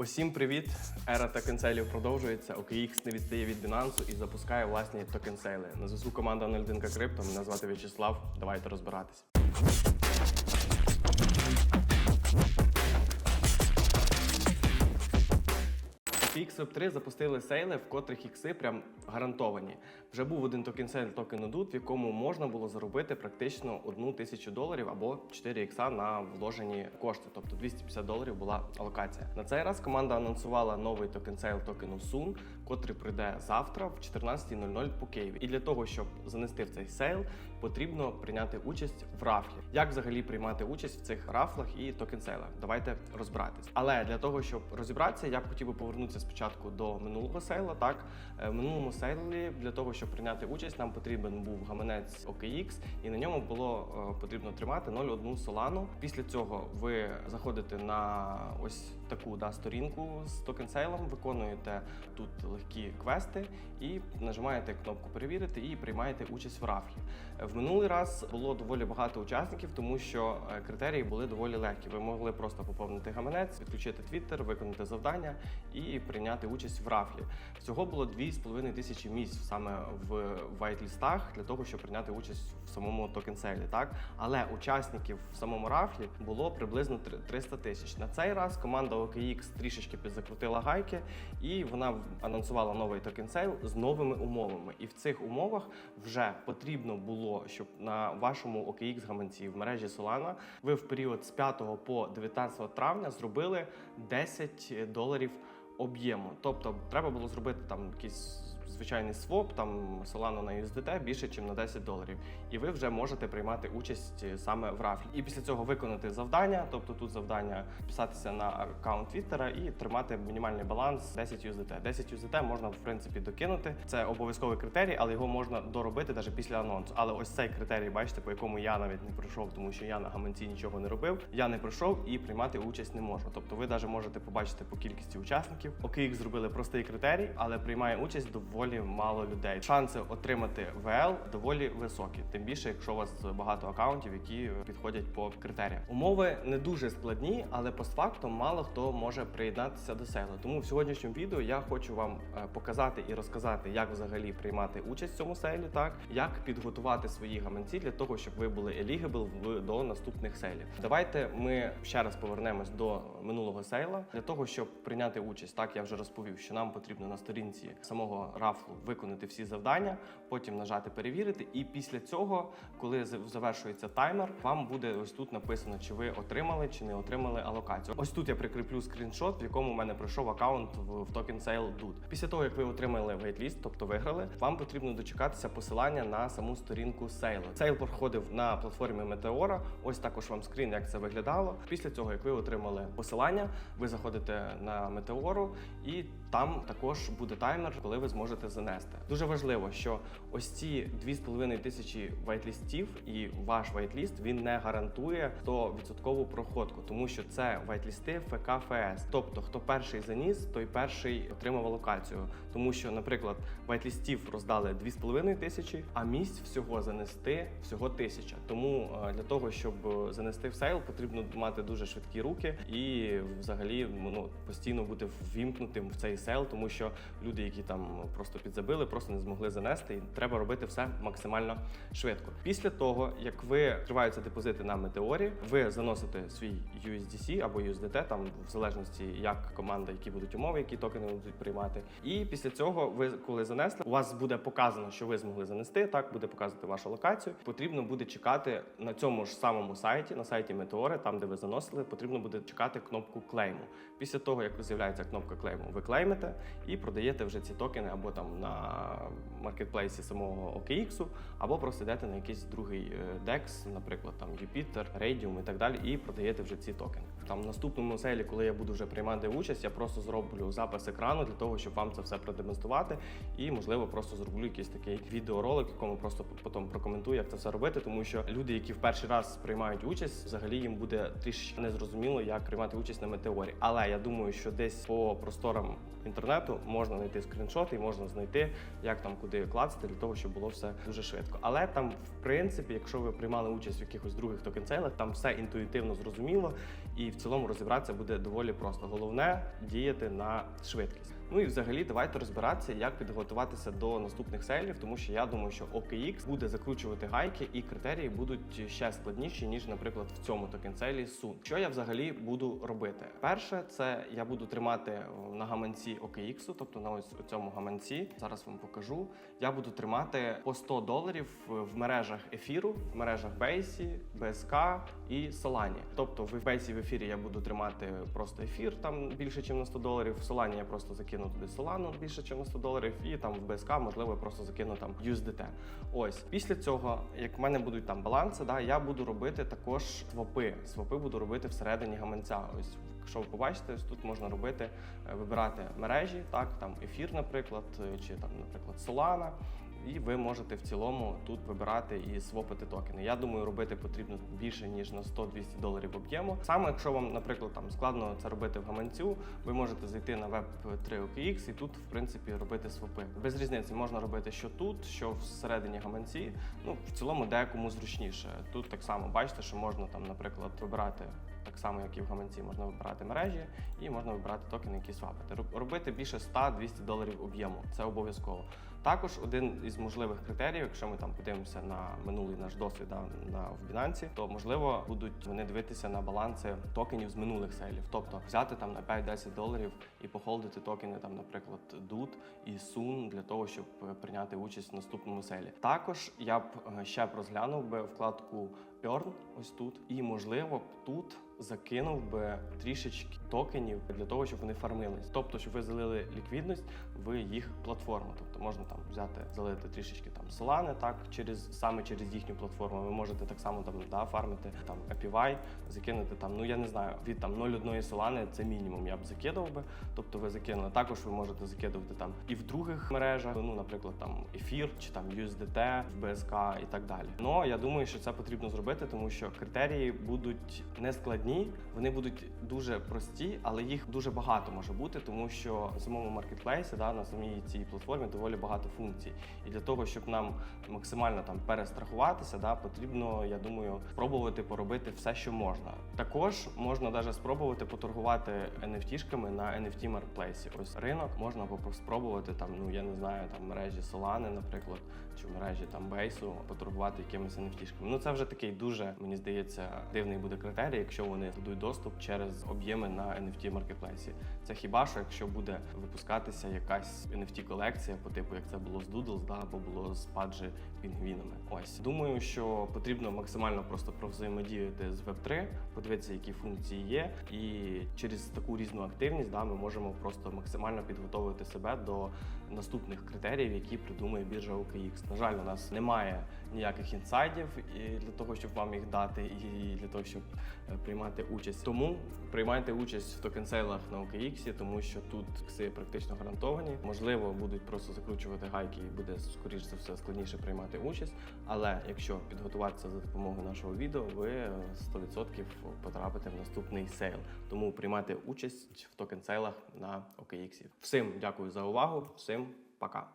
Усім привіт! Ера токенсейлів продовжується. OKX не відстає від Binance і запускає власні токенсейли. На зв'язку команда 01 Крипто. Мене звати В'ячеслав. Давайте розбиратись. OKX Web3 запустили сейли, в котрих ікси прям гарантовані. Вже був один токенсейл токену DUT, в якому можна було заробити практично одну тисячу доларів або 4 ікса на вложені кошти. Тобто 250 доларів була алокація. На цей раз команда анонсувала новий токенсейл токену SUN, котрий прийде завтра в 14.00 по Києві. І для того, щоб занести в цей сейл, потрібно прийняти участь в рафлі. Як взагалі приймати участь в цих рафлах і токенсейлах? Давайте розбиратись. Але для того, щоб розібратися, я б хотів би повернутися спочатку до минулого сейла. Так, Е, в минулому сейлі для того, щоб прийняти участь, нам потрібен був гаманець OKX, і на ньому було е, потрібно тримати 0,1 солану. Після цього ви заходите на ось таку да, сторінку з токенсейлом, виконуєте тут легкі квести і нажимаєте кнопку перевірити і приймаєте участь в рафлі. Е, В минулий раз було доволі багато учасників, тому що критерії були доволі легкі. Ви могли просто поповнити гаманець, відключити Twitter, виконати завдання і прийняти участь в рафлі. Всього було 2,5 тисячі місць саме в вайтлістах для того, щоб прийняти участь в самому токенселі. Так, але учасників в самому рафлі було приблизно три- 300 тисяч. На цей раз команда OKX трішечки підзакрутила гайки, і вона анонсувала новий токенсейл з новими умовами. І в цих умовах вже потрібно було, щоб на вашому OKX гаманці в мережі Solana ви в період з 5 по 19 травня зробили 10 доларів об'єму. Тобто треба було зробити там якийсь звичайний своп, там Solana на USDT більше, ніж на 10 доларів. І ви вже можете приймати участь е, саме в рафлі. І після цього виконати завдання. Тобто тут завдання підписатися на аккаунт Твіттера і тримати мінімальний баланс 10 USDT. 10 USDT можна в принципі докинути. Це обов'язковий критерій, але його можна доробити навіть після анонсу. Але ось цей критерій, бачите, по якому я навіть не пройшов, тому що я на гаманці нічого не робив. Я не пройшов і приймати участь не можу. Тобто, ви навіть можете побачити по кількості учасників. OKX зробили простий критерій, але приймає участь доволі мало людей. Шанси отримати ВЛ доволі високі, тим більше, якщо у вас багато акаунтів, які підходять по критеріям. Умови не дуже складні, але постфактум мало хто може приєднатися до сейлу. Тому в сьогоднішньому відео я хочу вам е, показати і розказати, як взагалі приймати участь в цьому сейлі, так як підготувати свої гаманці для того, щоб ви були eligible в до наступних сейлів. Давайте ми ще раз повернемось до минулого сейла для того, щоб прийняти участь. Так я вже розповів, що нам потрібно на сторінці самого рафлу виконати всі завдання, потім нажати перевірити. І після цього, коли завершується таймер, вам буде ось тут написано, чи ви отримали чи не отримали алокацію. Ось тут я прикріплю скріншот, в якому в мене пройшов аккаунт в, токен Sale Dude. Після того, як ви отримали вейтліст, тобто виграли, вам потрібно дочекатися посилання на саму сторінку сейлу. Сейл проходив на платформі Meteora. Ось також вам скрін, як це виглядало. Після цього, як ви отримали посилання, ви заходите на Метеору, і там також буде таймер, коли ви зможете занести. Дуже важливо, що ось ці 2,5 тисячі вайтлістів і ваш вайтліст він не гарантує 100% проходку, тому що це вайтлісти ФК ФС. Тобто, хто перший заніс, той перший отримав алокацію. Тому що, наприклад, вайтлістів роздали 2,5 тисячі, а місць всього занести всього тисяча. Тому е, для того, щоб занести в сейл, потрібно мати дуже швидкі руки і взагалі ну, постійно бути ввімкнутим в цей сейл, тому що люди, які там просто підзабили, просто не змогли занести, і треба робити все максимально швидко. Після того, як ви відкриваються депозити на метеорі, ви заносите свій USDC або USDT, там в залежності як команда, які будуть умови, які токени будуть приймати. І після цього, ви коли занесли, у вас буде показано, що ви змогли занести. Так буде показувати вашу локацію. Потрібно буде чекати на цьому ж самому сайті, на сайті Метеори, там де ви заносили, потрібно буде чекати кнопку клейму. Після того, як з'являється кнопка клейму, ви клеймите і продаєте вже ці токени або там на маркетплейсі самого OKX, або просто йдете на якийсь другий е, DEX, наприклад, там Jupiter, Radium і так далі, і продаєте вже ці токени. Там в наступному селі, коли я буду вже приймати участь, я просто зроблю запис екрану для того, щоб вам це все продемонструвати. І можливо просто зроблю якийсь такий відеоролик, в якому просто потім прокоментую, як це все робити, тому що люди, які в перший раз приймають участь, взагалі їм буде трішечки незрозуміло, як приймати участь на метеорі. Але я думаю, що десь по просторам інтернету можна знайти скріншоти і можна можна знайти, як там куди клацати, для того, щоб було все дуже швидко. Але там, в принципі, якщо ви приймали участь в якихось других токен-сейлах, там все інтуїтивно зрозуміло, і в цілому розібратися буде доволі просто. Головне діяти на швидкість. Ну і взагалі давайте розбиратися, як підготуватися до наступних сейлів, тому що я думаю, що OKX буде закручувати гайки, і критерії будуть ще складніші ніж, наприклад, в цьому токен-сейлі Sun. Що я взагалі буду робити? Перше, це я буду тримати на гаманці OKX, тобто на ось цьому гаманці. Зараз вам покажу. Я буду тримати по 100 доларів в мережах ефіру, в мережах Бейсі, BSK і Solana. Тобто в Бейсі в ефірі я буду тримати просто ефір там більше, ніж на 100 доларів. В Solana я просто закину туди Solana більше, ніж на 100 доларів, і там в БСК, можливо, просто закину там USDT. Ось після цього, як в мене будуть там баланси, да, я буду робити також свопи. Свопи буду робити всередині гаманця. Ось Якщо ви побачите, ось тут можна робити, е, вибирати мережі, так там ефір, наприклад, е, чи там, наприклад, Solana. І ви можете в цілому тут вибирати і свопити токени. Я думаю, робити потрібно більше ніж на 100-200 доларів об'єму. Саме якщо вам, наприклад, там складно це робити в гаманцю, ви можете зайти на web 3 OKX і тут, в принципі, робити свопи. Без різниці можна робити що тут, що всередині гаманці. Ну в цілому, декому зручніше. Тут так само бачите, що можна там, наприклад, вибирати. Так само, як і в гаманці, можна вибирати мережі і можна вибирати токени, які свапити. Роб- Робити більше 100-200 доларів об'єму. Це обов'язково. Також один із можливих критеріїв, якщо ми там подивимося на минулий наш досвід да, на в Binance, то можливо будуть вони дивитися на баланси токенів з минулих сейлів. Тобто взяти там на 5-10 доларів і похолдити токени, там, наприклад, DUT і SUN для того, щоб е, прийняти участь в наступному сейлі. Також я б е, ще б розглянув би вкладку Earn ось тут, і можливо б тут закинув би трішечки токенів для того, щоб вони фармились. Тобто, щоб ви залили ліквідність в їх платформу. Тобто можна там взяти, залити трішечки там Solana, так через саме через їхню платформу. Ви можете так само там да, фармити там API, закинути там. Ну я не знаю, від там 0,1 Solana це мінімум. Я б закидав би. Тобто ви закинули. Також ви можете закидувати там і в других мережах, ну, наприклад, там ефір чи там USDT, в BSK і так далі. Ну я думаю, що це потрібно зробити, тому що критерії будуть не складні, вони будуть дуже прості, але їх дуже багато може бути, тому що на самому маркетплейсі, да, на самій цій платформі доволі багато функцій. І для того, щоб нам максимально там перестрахуватися, да, потрібно, я думаю, спробувати поробити все, що можна. Також можна навіть спробувати поторгувати NFT-шками на NFT маркетплейсі. Ось ринок можна спробувати там, ну я не знаю, там мережі Solana, наприклад, чи мережі там Бейсу поторгувати якимись NFT-шками. Ну це вже такий дуже, мені здається, дивний буде критерій, якщо вони дадуть доступ через об'єми на NFT маркетплейсі. Це хіба що, якщо буде випускатися якась NFT колекція, по типу як це було з Doodles, да, або було з паджі пінгвінами. Ось думаю, що потрібно максимально просто провзаємодіяти з Web3, подивитися, які функції є, і через таку різну активність да, ми можемо просто максимально підготовити себе до наступних критеріїв, які придумає біржа OKX. На жаль, у нас немає ніяких інсайдів і для того, щоб вам їх дати, і для того, щоб е, приймати участь. Тому приймайте участь в токенсейлах на OKX, тому що тут кси практично гарантовані. Можливо, будуть просто закручувати гайки, і буде скоріш за все складніше приймати участь. Але якщо підготуватися за допомогою нашого відео, ви е, 100% потрапите в наступний сейл. Тому приймайте участь в токенсейлах на OKX. Всім дякую за увагу, всім пока.